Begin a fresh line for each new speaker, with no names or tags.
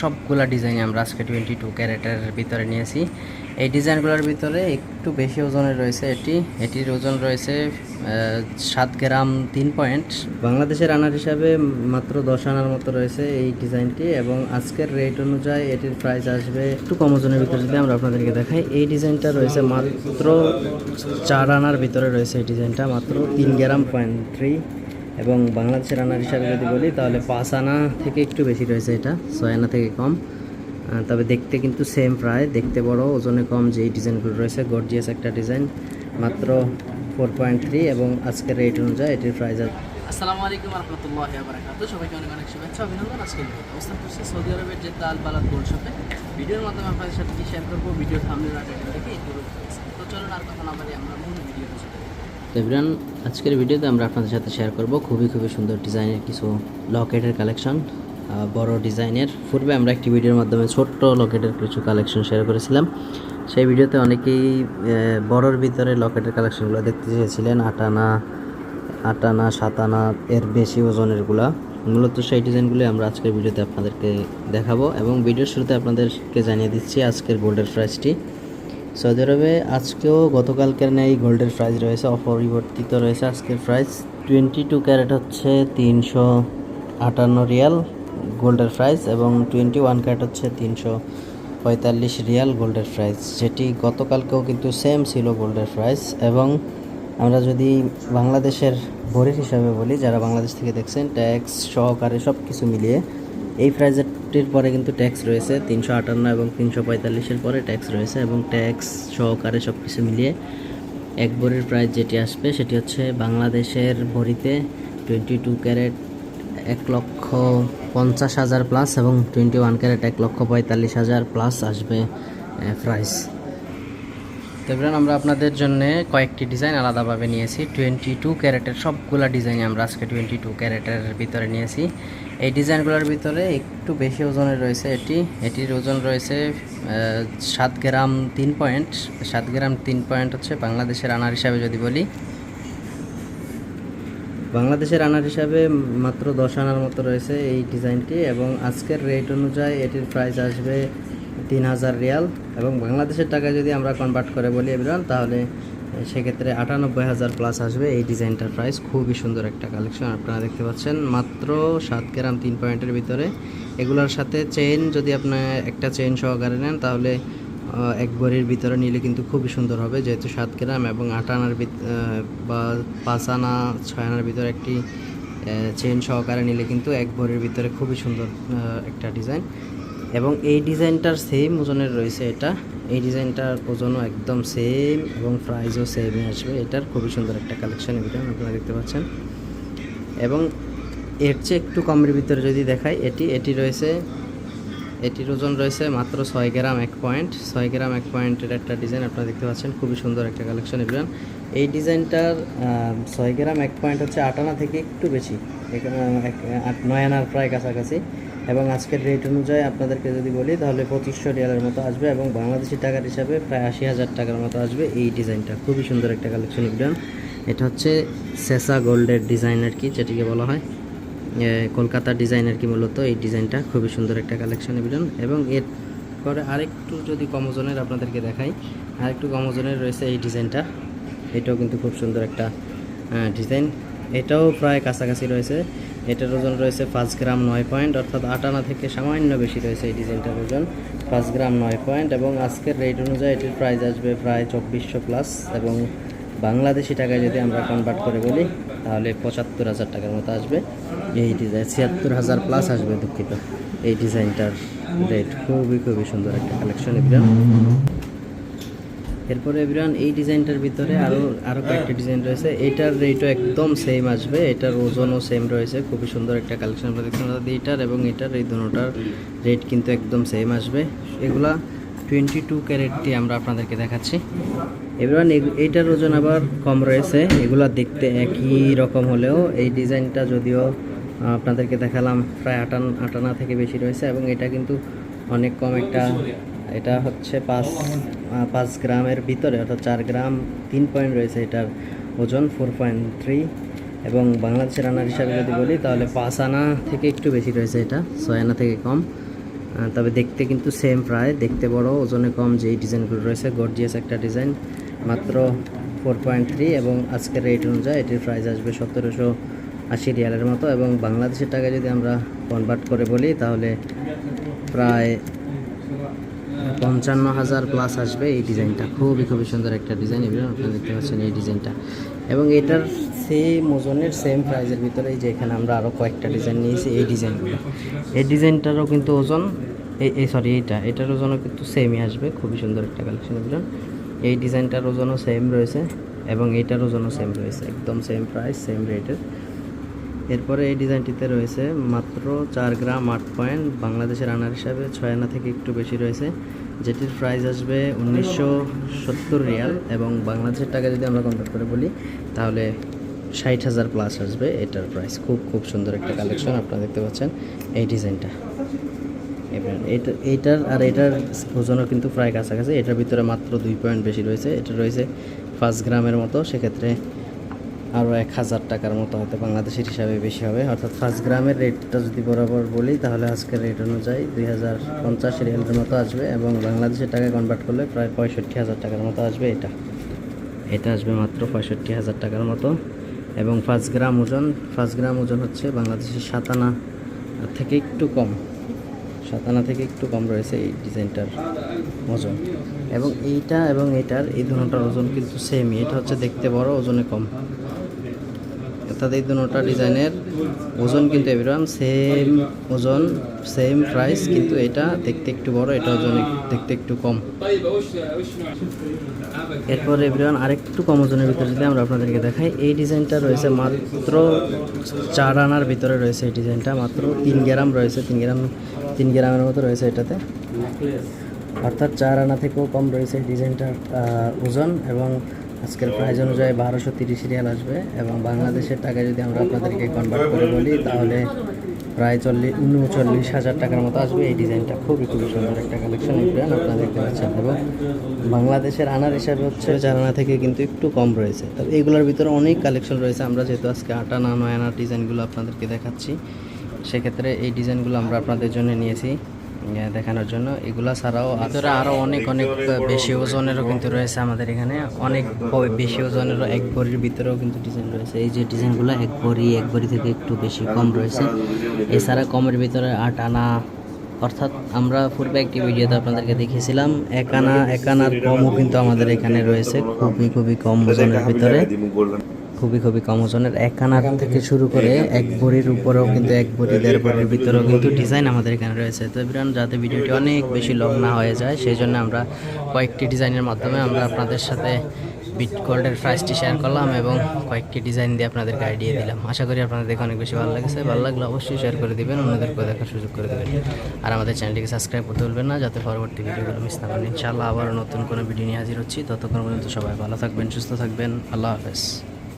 সবগুলা ডিজাইন আমরা আজকে টোয়েন্টি টু ক্যারেটের ভিতরে নিয়েছি। এই ডিজাইনগুলোর ভিতরে একটু বেশি ওজনের রয়েছে এটি। এটির ওজন রয়েছে সাত গ্রাম তিন পয়েন্ট। বাংলাদেশের আনার হিসাবে মাত্র দশ আনার মতো রয়েছে এই ডিজাইনটি এবং আজকের রেট অনুযায়ী এটির প্রাইস আসবে একটু কম ওজনের ভিতরে যদি আমরা আপনাদেরকে দেখাই। এই ডিজাইনটা রয়েছে মাত্র চার আনার ভিতরে রয়েছে এই ডিজাইনটা, মাত্র তিন গ্রাম পয়েন্ট থ্রি এবং বাংলাদেশের আনার হিসাবে যদি বলি, তাহলে পাঁচ আনা থেকে একটু বেশি রয়েছে এটা ছয় আনা থেকে কম। তবে দেখতে কিন্তু সেম প্রায়, দেখতে বড়, ওজনে কম যে এই ডিজাইনগুলো রয়েছে গর্জিয়াস একটা ডিজাইন মাত্র ফোর পয়েন্ট থ্রি এবং আজকের রেট অনুযায়ী এটির প্রাইস
আসসালামু আলাইকুম রহমতুল্লাহ বারাকাতু সবাইকে অনেক অনেক শুভেচ্ছা, অভিনন্দন। আজকে অবস্থান করছি সৌদি আরবের যে তাল বালাদ গোল্ড শপে ভিডিওর মাধ্যমে আপনাদের সাথে কি শেয়ার করব ভিডিও সামনে রাখা তো চলুন আর কথা না আমরা মূল ভিডিওতে
এভরিওয়ান আজকের ভিডিওতে আমরা আপনাদের সাথে শেয়ার করব খুবই খুবই সুন্দর ডিজাইনের কিছু লকেটের কালেকশন বড় ডিজাইনের পূর্বে আমরা একটি ভিডিওর মাধ্যমে ছোট্ট লকেটের কিছু কালেকশন শেয়ার করেছিলাম। সেই ভিডিওতে অনেকেই বড়র ভিতরে লকেটের কালেকশনগুলো দেখতে চেয়েছিলেন, আটানা আটানা, সাতানা, এর বেশি ওজনেরগুলা মূলত সেই ডিজাইনগুলি আমরা আজকের ভিডিওতে আপনাদেরকে দেখাবো এবং ভিডিওর শুরুতে আপনাদেরকে জানিয়ে দিচ্ছি আজকের গোল্ডের প্রাইসটি সৌদি আরবে আজকেও গতকালকের নেই গোল্ডের প্রাইস রয়েছে, অপরিবর্তিত রয়েছে। আজকের প্রাইস টোয়েন্টি টু ক্যারেট হচ্ছে তিনশো আটান্ন রিয়াল গোল্ডের প্রাইস এবং টোয়েন্টি ওয়ান ক্যারেট হচ্ছে তিনশো পঁয়তাল্লিশ রিয়াল গোল্ডের প্রাইস যেটি গতকালকেও কিন্তু সেম ছিল গোল্ডের প্রাইস এবং আমরা যদি বাংলাদেশের ভরির হিসাবে বলি, যারা বাংলাদেশ থেকে দেখছেন ট্যাক্স সহকারে সব কিছু মিলিয়ে এই প্রাইজেরটির পরে কিন্তু ট্যাক্স রয়েছে, তিনশো আটান্ন এবং তিনশো পঁয়তাল্লিশের পরে ট্যাক্স রয়েছে এবং ট্যাক্স সহকারে সব কিছু মিলিয়ে এক ভরির প্রাইস যেটি আসবে সেটি হচ্ছে বাংলাদেশের ভরিতে টোয়েন্টি টু ক্যারেট এক লক্ষ পঞ্চাশ হাজার প্লাস এবং টোয়েন্টি ওয়ান ক্যারেট এক লক্ষ পঁয়তাল্লিশ হাজার প্লাস আসবে প্রাইস এবার আমরা আপনাদের জন্য কয়েকটি ডিজাইন আলাদাভাবে নিয়েছি। টোয়েন্টি টু ক্যারেটের সবগুলা ডিজাইন আমরা আজকে টোয়েন্টি টু ক্যারেটের ভিতরে নিয়েছি। এই ডিজাইনগুলোর ভিতরে একটু বেশি ওজনের রয়েছে এটি। এটির ওজন রয়েছে সাত গ্রাম তিন পয়েন্ট সাত গ্রাম তিন পয়েন্ট হচ্ছে বাংলাদেশের আনার হিসাবে যদি বলি। বাংলাদেশের আনার হিসাবে মাত্র দশ আনার মতো রয়েছে এই ডিজাইনটি এবং আজকের রেট অনুযায়ী এটির প্রাইস আসবে তিন হাজার রিয়াল এবং বাংলাদেশের টাকায় যদি আমরা কনভার্ট করে বলি এবার, তাহলে সেক্ষেত্রে আটানব্বই হাজার প্লাস আসবে এই ডিজাইনটার প্রাইস খুবই সুন্দর একটা কালেকশন আপনারা দেখতে পাচ্ছেন। মাত্র সাত গ্রাম তিন পয়েন্টের ভিতরে। এগুলোর সাথে চেইন যদি আপনার একটা চেইন সহকারে নেন, তাহলে এক ভরির ভিতরে নিলে কিন্তু খুবই সুন্দর হবে। যেহেতু সাত গ্রাম এবং আট আনার বা পাঁচ আনা, ছয় আনার ভিতরে একটি চেইন সহকারে নিলে কিন্তু এক ভরির ভিতরে খুবই সুন্দর একটা ডিজাইন এবং এই ডিজাইনটার সেম ওজনের রয়েছে এটা। এই ডিজাইনটার ওজনও একদম সেম এবং প্রাইসও সেমই আসবে। এটার খুবই সুন্দর একটা কালেকশন এটা আপনারা দেখতে পাচ্ছেন। এবং এর চেয়ে একটু কমের ভিতরে যদি দেখাই, এটি এটি রয়েছে, এটির ওজন রয়েছে মাত্র ছয় গ্রাম এক পয়েন্ট ছয় গ্রাম এক পয়েন্টের একটা ডিজাইন আপনারা দেখতে পাচ্ছেন, খুবই সুন্দর একটা কালেকশন ইবরান এই ডিজাইনটার ছয় গ্রাম এক পয়েন্ট হচ্ছে আট আনা থেকে একটু বেশি। নয় আনার প্রায় কাছাকাছি। এবং আজকের রেট অনুযায়ী আপনাদেরকে যদি বলি তাহলে পঁচিশশো রিয়ালের মতো আসবে এবং বাংলাদেশি টাকার হিসাবে প্রায় আশি হাজার টাকার মতো আসবে এই ডিজাইনটা। খুবই সুন্দর একটা কালেকশন ইবরান এটা হচ্ছে সেসা গোল্ডের ডিজাইন আর কি যেটিকে বলা হয়। এ, ডিজাইন আর কি মূলত এই ডিজাইনটা। খুবই সুন্দর একটা কালেকশন এবিডন এবং এর পরে আরেকটু যদি কম ওজনের আপনাদেরকে দেখাই আরেকটু কম ওজনের রয়েছে এই ডিজাইনটা। এটাও কিন্তু খুব সুন্দর একটা ডিজাইন এটাও প্রায় কাছাকাছি রয়েছে। এটার ওজন রয়েছে পাঁচ গ্রাম নয় পয়েন্ট, অর্থাৎ আটানা থেকে সামান্য বেশি রয়েছে এই ডিজাইনটার ওজন, পাঁচ গ্রাম নয় পয়েন্ট। এবং আজকের রেট অনুযায়ী এটির প্রাইস আসবে প্রায় চব্বিশশো প্লাস এবং বাংলাদেশি টাকায় যদি আমরা কনভার্ট করে বলি, তাহলে পঁচাত্তর হাজার টাকার মতো আসবে। এই ডিজাইন ছিয়াত্তর হাজার প্লাস আসবে দুঃখিত। এই ডিজাইনটার রেট খুবই খুবই সুন্দর একটা কালেকশন এবিরান এরপরে এবিরান এই ডিজাইনটার ভিতরে আরও আরও কয়েকটা ডিজাইন রয়েছে। এটার রেটও একদম সেম আসবে, এটার ওজনও সেম রয়েছে, খুবই সুন্দর একটা কালেকশন আমরা দেখতে পাচ্ছি। এটার এবং এটার, এই দুটোটার রেট কিন্তু একদম সেম আসবে। এগুলা টোয়েন্টি টু ক্যারেটটি আমরা আপনাদেরকে দেখাচ্ছি। এবার এইটার ওজন আবার কম রয়েছে, এগুলা দেখতে একই রকম হলেও এই ডিজাইনটা যদিও আপনাদেরকে দেখালাম, প্রায় আটান, আটানা থেকে বেশি রয়েছে এবং এটা কিন্তু অনেক কম একটা এটা হচ্ছে পাঁচ পাঁচ গ্রামের ভিতরে, অর্থাৎ চার গ্রাম, তিন পয়েন্ট রয়েছে এটার ওজন ফোর পয়েন্ট থ্রি এবং বাংলাদেশের আনার হিসাবে যদি বলি, তাহলে পাঁচ আনা থেকে একটু বেশি রয়েছে এটা, ছয় আনা থেকে কম। তবে দেখতে কিন্তু সেম প্রায়, দেখতে বড়, ওজনে কম যে ডিজাইনগুলো রয়েছে গর্জিয়াস একটা ডিজাইন মাত্র ফোর পয়েন্ট থ্রি এবং আজকের রেট অনুযায়ী এটির প্রাইস আসবে সতেরোশো আশি রিয়ালের মতো। এবং বাংলাদেশের টাকা যদি আমরা কনভার্ট করে বলি, তাহলে প্রায় পঞ্চান্ন হাজার প্লাস আসবে এই ডিজাইনটা। খুবই খুবই সুন্দর একটা ডিজাইন, এগুলো আপনারা দেখতে পাচ্ছেন এই ডিজাইনটা। এবং এটার সেম ওজনের সেম প্রাইজের ভিতরে যে এখানে আমরা আরও কয়েকটা ডিজাইন নিয়েছি, এই ডিজাইনগুলো। এই ডিজাইনটারও কিন্তু ওজন, এই এই সরি এইটা, এটার ওজনও কিন্তু সেমই আসবে, খুবই সুন্দর একটা কালেকশন এগুলো। এই ডিজাইনটার ওজনও সেম রয়েছে এবং এইটার ওজনও সেম রয়েছে, একদম সেম প্রাইস সেম রেটের এরপরে এই ডিজাইনটিতে রয়েছে মাত্র চার গ্রাম আট পয়েন্ট, বাংলাদেশের আনার হিসাবে ছয় আনা থেকে একটু বেশি রয়েছে। যেটির প্রাইস আসবে উনিশশো সত্তর রিয়াল এবং বাংলাদেশের টাকা যদি আমরা কনভার্ট করে বলি, তাহলে ষাট হাজার প্লাস আসবে এটার প্রাইস খুব খুব সুন্দর একটা কালেকশন আপনারা দেখতে পাচ্ছেন এই ডিজাইনটা। এবার এটা এইটার আর এটার ওজনও কিন্তু প্রায় কাছাকাছি, এটার ভিতরে মাত্র দুই পয়েন্ট বেশি রয়েছে, এটা রয়েছে পাঁচ গ্রামের মতো। সেক্ষেত্রে আরও এক হাজার টাকার মতো হয়তো বাংলাদেশের হিসাবে বেশি হবে। অর্থাৎ ফার্স্ট গ্রামের রেটটা যদি বরাবর বলি, তাহলে আজকের রেট অনুযায়ী দুই হাজার পঞ্চাশ রিয়ালের মতো আসবে এবং বাংলাদেশের টাকায় কনভার্ট করলে প্রায় পঁয়ষট্টি হাজার টাকার মতো আসবে এটা। এটা আসবে মাত্র পঁয়ষট্টি হাজার টাকার মতো। এবং পাঁচ গ্রাম ওজন পাঁচ গ্রাম ওজন হচ্ছে বাংলাদেশের সাতানা থেকে একটু কম। সাতানা থেকে একটু কম রয়েছে এই ডিজাইনটার ওজন। এবং এইটা এবং এটার এই দুটোটার ওজন কিন্তু সেমই এটা হচ্ছে দেখতে বড়, ওজনে কম। অর্থাৎ এই দুটোটা ডিজাইনের ওজন কিন্তু এরকম সেম ওজন সেম প্রাইস কিন্তু এটা দেখতে একটু বড়, এটা ওজন দেখতে একটু কম। এরপর এভরিওয়ান আরেকটু কম ওজনের ভিতরে যদি আমরা আপনাদেরকে দেখাই, এই ডিজাইনটা রয়েছে মাত্র চার আনার ভিতরে রয়েছে এই ডিজাইনটা, মাত্র তিন গ্রাম রয়েছে, তিন গ্রাম, তিন গ্রামের মতো রয়েছে এটাতে। অর্থাৎ চার আনা থেকেও কম রয়েছে এই ডিজাইনটার ওজন এবং আজকের প্রাইস অনুযায়ী বারোশো তিরিশ রিয়াল আসবে এবং বাংলাদেশের টাকায় যদি আমরা আপনাদেরকে কনভার্ট করে বলি, তাহলে প্রায় চল্লিশ উনচল্লিশ হাজার টাকার মতো আসবে। এই ডিজাইনটা খুবই খুবই সুন্দর একটা কালেকশন ব্র্যান্ড আপনারা দেখতে পাচ্ছেন। এবং বাংলাদেশের আনার হিসাবে হচ্ছে আনা থেকে কিন্তু একটু কম রয়েছে। তবে এগুলোর ভিতরে অনেক কালেকশন রয়েছে। আমরা যেহেতু আজকে আট আনা নয় আনার ডিজাইনগুলো আপনাদেরকে দেখাচ্ছি, সেক্ষেত্রে এই ডিজাইনগুলো আমরা আপনাদের জন্য নিয়েছি। দেখানোর জন্য। এগুলা ছাড়াও ভিতরে আরও অনেক অনেক বেশি ওজনেরও কিন্তু রয়েছে আমাদের এখানে। অনেক বেশি ওজনেরও এক ভরির ভিতরেও কিন্তু ডিজাইন রয়েছে। এই যে ডিজাইনগুলো এক ভরি এক ভরি থেকে একটু বেশি কম রয়েছে। এছাড়া কমের ভিতরে আট আনা, অর্থাৎ আমরা পূর্বে একটি ভিডিওতে আপনাদেরকে দেখিয়েছিলাম। এক আনা, এক আনার কমও কিন্তু আমাদের এখানে রয়েছে। খুবই খুবই কম ওজনের ভিতরে। খুবই খুবই কম ওজনের। এক আনার থেকে শুরু করে এক ভরির উপরেও কিন্তু এক ভরি দেড় ভরির ভিতরেও কিন্তু ডিজাইন আমাদের এখানে রয়েছে। তো বিরান যাতে ভিডিওটি অনেক বেশি লং না হয়ে যায় সেই জন্য আমরা কয়েকটি ডিজাইনের মাধ্যমে আমরা আপনাদের সাথে বিট গোল্ডের প্রাইসটি শেয়ার করলাম এবং কয়েকটি ডিজাইন দিয়ে আপনাদেরকে আইডিয়া দিলাম। আশা করি আপনাদের দেখে অনেক বেশি ভালো লেগেছে। ভালো লাগলে অবশ্যই শেয়ার করে দিবেন অন্যদেরকে দেখার সুযোগ করে দেবেন। আর আমাদের চ্যানেলটিকে সাবস্ক্রাইব করতে ভুলবেন না যাতে পরবর্তী ভিডিওগুলো মিস না করেন। ইনশাআল্লাহ আবার নতুন কোনো ভিডিও নিয়ে হাজির হচ্ছি। ততক্ষণ পর্যন্ত সবাই ভালো থাকবেন সুস্থ থাকবেন। আল্লাহ হাফেজ।